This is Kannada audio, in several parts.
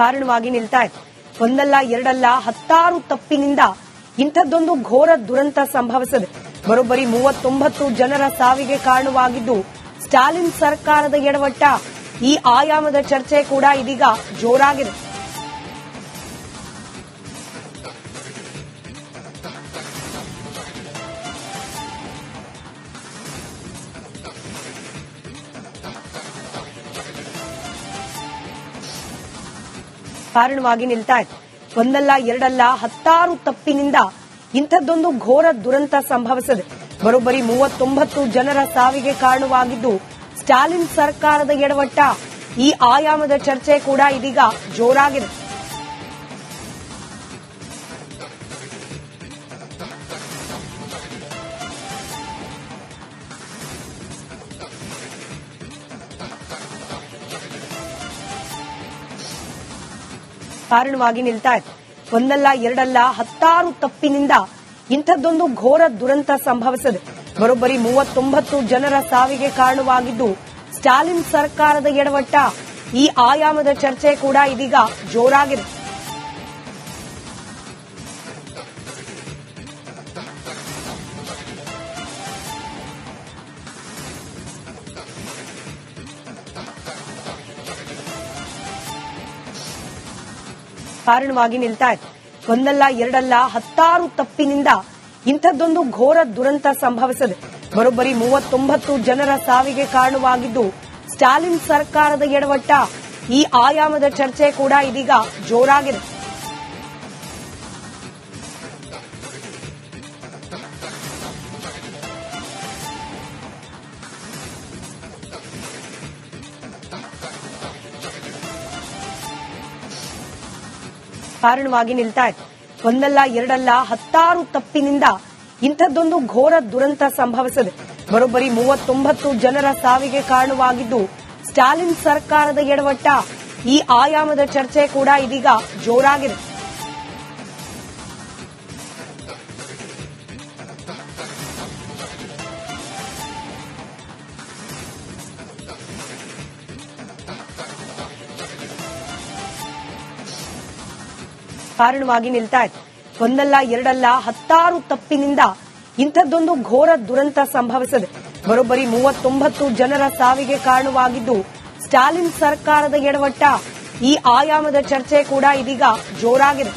ಕಾರಣವಾಗಿ ನಿಲ್ತಾ ಇದೆ ಒಂದಲ್ಲ, ಎರಡಲ್ಲ, ಹತ್ತಾರು ತಪ್ಪಿನಿಂದ ಇಂಥದ್ದೊಂದು ಘೋರ ದುರಂತ ಸಂಭವಿಸಿದೆ ಬರೋಬ್ಬರಿ ಮೂವತ್ತೊಂಬತ್ತು ಜನರ ಸಾವಿಗೆ ಕಾರಣವಾಗಿದ್ದು ಸ್ಟಾಲಿನ್ ಸರ್ಕಾರದ ಎಡವಟ್ಟ ಈ ಆಯಾಮದ ಚರ್ಚೆ ಕೂಡ ಇದೀಗ ಜೋರಾಗಿದೆ. ಕಾರಣವಾಗಿ ನಿಲ್ತಾ ಇದೆ ಒಂದಲ್ಲ, ಎರಡಲ್ಲ, ಹತ್ತಾರು ತಪ್ಪಿನಿಂದ ಇಂಥದ್ದೊಂದು ಘೋರ ದುರಂತ ಸಂಭವಿಸಿದೆ. ಬರೋಬ್ಬರಿ ಮೂವತ್ತೊಂಬತ್ತು ಜನರ ಸಾವಿಗೆ ಕಾರಣವಾಗಿದ್ದು, ಸ್ಟಾಲಿನ್ ಸರ್ಕಾರದ ಎಡವಟ್ಟ ಈ ಆಯಾಮದ ಚರ್ಚೆ ಕೂಡ ಇದೀಗ ಜೋರಾಗಿದೆ. ಕಾರಣವಾಗಿ ನಿಲ್ತಾ ಇದೆ ಒಂದಲ್ಲ, ಎರಡಲ್ಲ, ಹತ್ತಾರು ತಪ್ಪಿನಿಂದ ಇಂಥದ್ದೊಂದು ಘೋರ ದುರಂತ ಸಂಭವಿಸಿದೆ. ಬರೋಬ್ಬರಿ ಮೂವತ್ತೊಂಬತ್ತು ಜನರ ಸಾವಿಗೆ ಕಾರಣವಾಗಿದ್ದು, ಸ್ಟಾಲಿನ್ ಸರ್ಕಾರದ ಎಡವಟ್ಟ ಈ ಆಯಾಮದ ಚರ್ಚೆ ಕೂಡ ಇದೀಗ ಜೋರಾಗಿದೆ. ಕಾರಣವಾಗಿ ನಿಲ್ತಾ ಇದೆ. ಒಂದಲ್ಲ, ಎರಡಲ್ಲ, ಹತ್ತಾರು ತಪ್ಪಿನಿಂದ ಇಂಥದ್ದೊಂದು ಘೋರ ದುರಂತ ಸಂಭವಿಸಿದೆ ಬರೋಬ್ಬರಿ ಮೂವತ್ತೊಂಬತ್ತು ಜನರ ಸಾವಿಗೆ ಕಾರಣವಾಗಿದ್ದು ಸ್ಟಾಲಿನ್ ಸರ್ಕಾರದ ಎಡವಟ್ಟ ಈ ಆಯಾಮದ ಚರ್ಚೆ ಕೂಡ ಇದೀಗ ಜೋರಾಗಿದೆ. ಕಾರಣವಾಗಿ ನಿಲ್ತಾ ಇತ್ತು. ಒಂದಲ್ಲ, ಎರಡಲ್ಲ, ಹತ್ತಾರು ತಪ್ಪಿನಿಂದ ಇಂಥದ್ದೊಂದು ಘೋರ ದುರಂತ ಸಂಭವಿಸಿದೆ. ಬರೋಬ್ಬರಿ ಮೂವತ್ತೊಂಬತ್ತು ಜನರ ಸಾವಿಗೆ ಕಾರಣವಾಗಿದ್ದು, ಸ್ಟಾಲಿನ್ ಸರ್ಕಾರದ ಎಡವಟ್ಟ ಈ ಆಯಾಮದ ಚರ್ಚೆ ಕೂಡ ಇದೀಗ ಜೋರಾಗಿದೆ. ಕಾರಣವಾಗಿ ನಿಲ್ತಾ ಇದೆ ಒಂದಲ್ಲ, ಎರಡಲ್ಲ, ಹತ್ತಾರು ತಪ್ಪಿನಿಂದ ಇಂಥದ್ದೊಂದು ಘೋರ ದುರಂತ ಸಂಭವಿಸಿದೆ ಬರೋಬ್ಬರಿ ಮೂವತ್ತೊಂಬತ್ತು ಜನರ ಸಾವಿಗೆ ಕಾರಣವಾಗಿದ್ದು ಸ್ಟಾಲಿನ್ ಸರ್ಕಾರದ ಎಡವಟ್ಟ ಈ ಆಯಾಮದ ಚರ್ಚೆ ಕೂಡ ಇದೀಗ ಜೋರಾಗಿದೆ.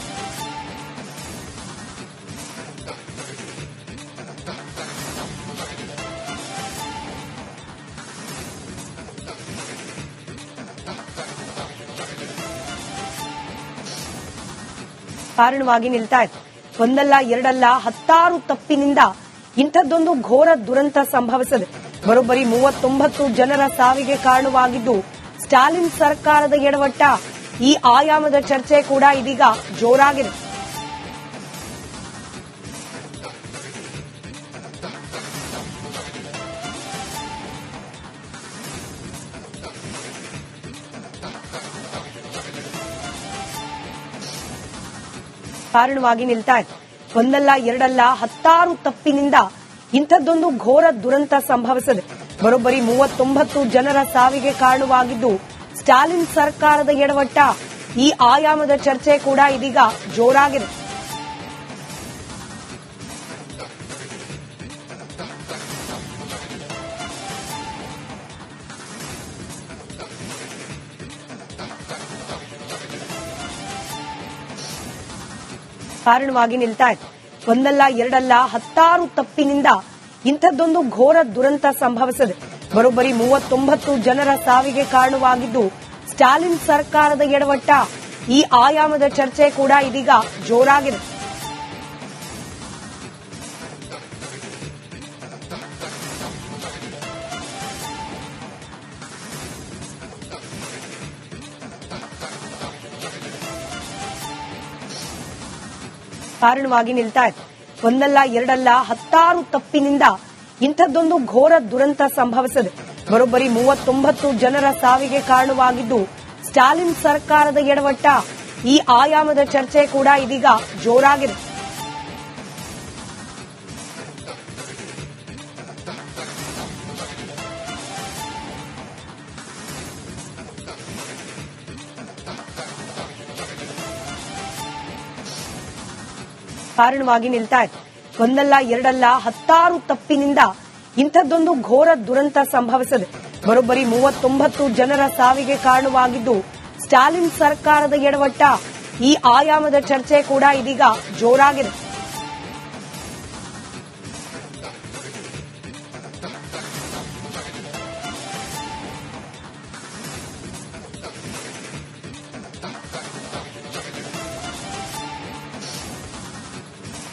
ಕಾರಣವಾಗಿ ನಿಲ್ತಾ ಇದೆ ಒಂದಲ್ಲ, ಎರಡಲ್ಲ, ಹತ್ತಾರು ತಪ್ಪಿನಿಂದ ಇಂಥದ್ದೊಂದು ಘೋರ ದುರಂತ ಸಂಭವಿಸಿದೆ ಬರೋಬ್ಬರಿ ಮೂವತ್ತೊಂಬತ್ತು ಜನರ ಸಾವಿಗೆ ಕಾರಣವಾಗಿದ್ದು, ಸ್ಟಾಲಿನ್ ಸರ್ಕಾರದ ಎಡವಟ್ಟ ಈ ಆಯಾಮದ ಚರ್ಚೆ ಕೂಡ ಇದೀಗ ಜೋರಾಗಿದೆ. ಕಾರಣವಾಗಿ ನಿಲ್ತಾ ಇದೆ ಒಂದಲ್ಲ, ಎರಡಲ್ಲ, ಹತ್ತಾರು ತಪ್ಪಿನಿಂದ ಇಂಥದ್ದೊಂದು ಘೋರ ದುರಂತ ಸಂಭವಿಸಿದೆ. ಬರೋಬ್ಬರಿ ಮೂವತ್ತೊಂಬತ್ತು ಜನರ ಸಾವಿಗೆ ಕಾರಣವಾಗಿದ್ದು, ಸ್ಟಾಲಿನ್ ಸರ್ಕಾರದ ಎಡವಟ್ಟ ಈ ಆಯಾಮದ ಚರ್ಚೆ ಕೂಡ ಇದೀಗ ಜೋರಾಗಿದೆ. ಕಾರಣವಾಗಿ ನಿಲ್ತಾ ಇದೆ ಒಂದಲ್ಲ, ಎರಡಲ್ಲ, ಹತ್ತಾರು ತಪ್ಪಿನಿಂದ ಇಂಥದ್ದೊಂದು ಘೋರ ದುರಂತ ಸಂಭವಿಸಿದೆ. ಬರೋಬ್ಬರಿ ಮೂವತ್ತೊಂಬತ್ತು ಜನರ ಸಾವಿಗೆ ಕಾರಣವಾಗಿದ್ದು, ಸ್ಟಾಲಿನ್ ಸರ್ಕಾರದ ಎಡವಟ್ಟ ಈ ಆಯಾಮದ ಚರ್ಚೆ ಕೂಡ ಇದೀಗ ಜೋರಾಗಿದೆ. ಕಾರಣವಾಗಿ ನಿಲ್ತಾ ಇದೆ. ಒಂದಲ್ಲ, ಎರಡಲ್ಲ, ಹತ್ತಾರು ತಪ್ಪಿನಿಂದ ಇಂಥದ್ದೊಂದು ಘೋರ ದುರಂತ ಸಂಭವಿಸಿದೆ. ಬರೋಬ್ಬರಿ ಮೂವತ್ತೊಂಬತ್ತು ಜನರ ಸಾವಿಗೆ ಕಾರಣವಾಗಿದ್ದು, ಸ್ಟಾಲಿನ್ ಸರ್ಕಾರದ ಎಡವಟ್ಟ ಈ ಆಯಾಮದ ಚರ್ಚೆ ಕೂಡ ಇದೀಗ ಜೋರಾಗಿದೆ. ಕಾರಣವಾಗಿ ನಿಲ್ತಾ ಇದೆ ಒಂದಲ್ಲ, ಎರಡಲ್ಲ, ಹತ್ತಾರು ತಪ್ಪಿನಿಂದ ಇಂಥದ್ದೊಂದು ಘೋರ ದುರಂತ ಸಂಭವಿಸಿದೆ ಬರೋಬ್ಬರಿ ಮೂವತ್ತೊಂಬತ್ತು ಜನರ ಸಾವಿಗೆ ಕಾರಣವಾಗಿದ್ದು ಸ್ಟಾಲಿನ್ ಸರ್ಕಾರದ ಎಡವಟ್ಟ ಈ ಆಯಾಮದ ಚರ್ಚೆ ಕೂಡ ಇದೀಗ ಜೋರಾಗಿದೆ.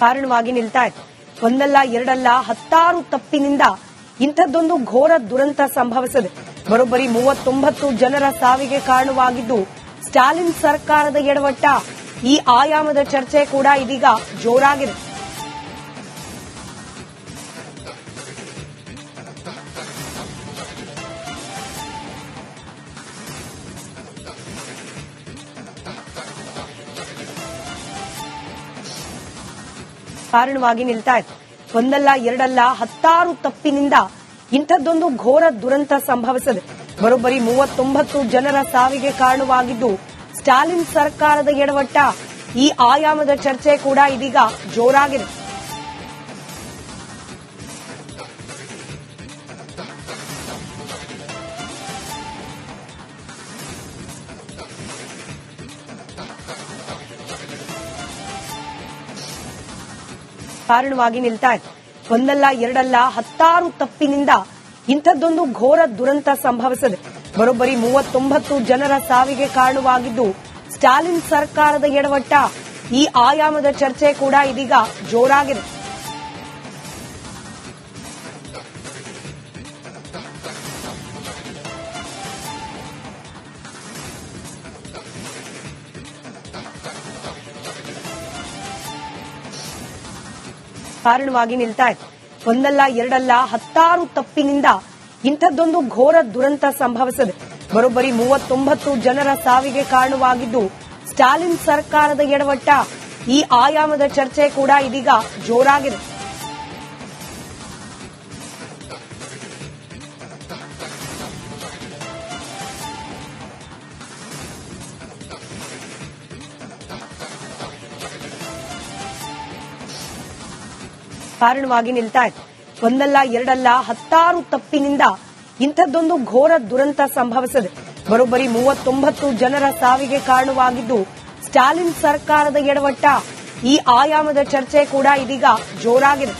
ಕಾರಣವಾಗಿ ನಿಲ್ತಾ ಇತ್ತು ಒಂದಲ್ಲ, ಎರಡಲ್ಲ, ಹತ್ತಾರು ತಪ್ಪಿನಿಂದ ಇಂಥದ್ದೊಂದು ಘೋರ ದುರಂತ ಸಂಭವಿಸಿದೆ. ಬರೋಬ್ಬರಿ ಮೂವತ್ತೊಂಬತ್ತು ಜನರ ಸಾವಿಗೆ ಕಾರಣವಾಗಿದ್ದು, ಸ್ಟಾಲಿನ್ ಸರ್ಕಾರದ ಎಡವಟ್ಟ ಈ ಆಯಾಮದ ಚರ್ಚೆ ಕೂಡ ಇದೀಗ ಜೋರಾಗಿದೆ. ಕಾರಣವಾಗಿ ನಿಲ್ತಾ ಇದೆ ಒಂದಲ್ಲ, ಎರಡಲ್ಲ, ಹತ್ತಾರು ತಪ್ಪಿನಿಂದ ಇಂಥದ್ದೊಂದು ಘೋರ ದುರಂತ ಸಂಭವಿಸಿದೆ ಬರೋಬ್ಬರಿ ಮೂವತ್ತೊಂಬತ್ತು ಜನರ ಸಾವಿಗೆ ಕಾರಣವಾಗಿದ್ದು, ಸ್ಟಾಲಿನ್ ಸರ್ಕಾರದ ಎಡವಟ್ಟ ಈ ಆಯಾಮದ ಚರ್ಚೆ ಕೂಡ ಇದೀಗ ಜೋರಾಗಿದೆ. ಕಾರಣವಾಗಿ ನಿಲ್ತಾ ಇದೆ. ಒಂದಲ್ಲ, ಎರಡಲ್ಲ, ಹತ್ತಾರು ತಪ್ಪಿನಿಂದ ಇಂಥದ್ದೊಂದು ಘೋರ ದುರಂತ ಸಂಭವಿಸಿದೆ ಬರೋಬ್ಬರಿ ಮೂವತ್ತೊಂಬತ್ತು ಜನರ ಸಾವಿಗೆ ಕಾರಣವಾಗಿದ್ದು ಸ್ಟಾಲಿನ್ ಸರ್ಕಾರದ ಎಡವಟ್ಟ ಈ ಆಯಾಮದ ಚರ್ಚೆ ಕೂಡ ಇದೀಗ ಜೋರಾಗಿದೆ. ಕಾರಣವಾಗಿ ನಿಲ್ತಾ ಇದೆ. ಒಂದಲ್ಲ, ಎರಡಲ್ಲ, ಹತ್ತಾರು ತಪ್ಪಿನಿಂದ ಇಂಥದ್ದೊಂದು ಘೋರ ದುರಂತ ಸಂಭವಿಸಿದೆ ಬರೋಬ್ಬರಿ ಮೂವತ್ತೊಂಬತ್ತು ಜನರ ಸಾವಿಗೆ ಕಾರಣವಾಗಿದ್ದು, ಸ್ಟಾಲಿನ್ ಸರ್ಕಾರದ ಎಡವಟ್ಟ ಈ ಆಯಾಮದ ಚರ್ಚೆ ಕೂಡ ಇದೀಗ ಜೋರಾಗಿದೆ. ಕಾರಣವಾಗಿ ನಿಲ್ತಾ ಇದೆ ಒಂದಲ್ಲ, ಎರಡಲ್ಲ, ಹತ್ತಾರು ತಪ್ಪಿನಿಂದ ಇಂಥದ್ದೊಂದು ಘೋರ ದುರಂತ ಸಂಭವಿಸಿದೆ. ಬರೋಬ್ಬರಿ ಮೂವತ್ತೊಂಬತ್ತು ಜನರ ಸಾವಿಗೆ ಕಾರಣವಾಗಿದ್ದು, ಸ್ಟಾಲಿನ್ ಸರ್ಕಾರದ ಎಡವಟ್ಟ ಈ ಆಯಾಮದ ಚರ್ಚೆ ಕೂಡ ಇದೀಗ ಜೋರಾಗಿದೆ.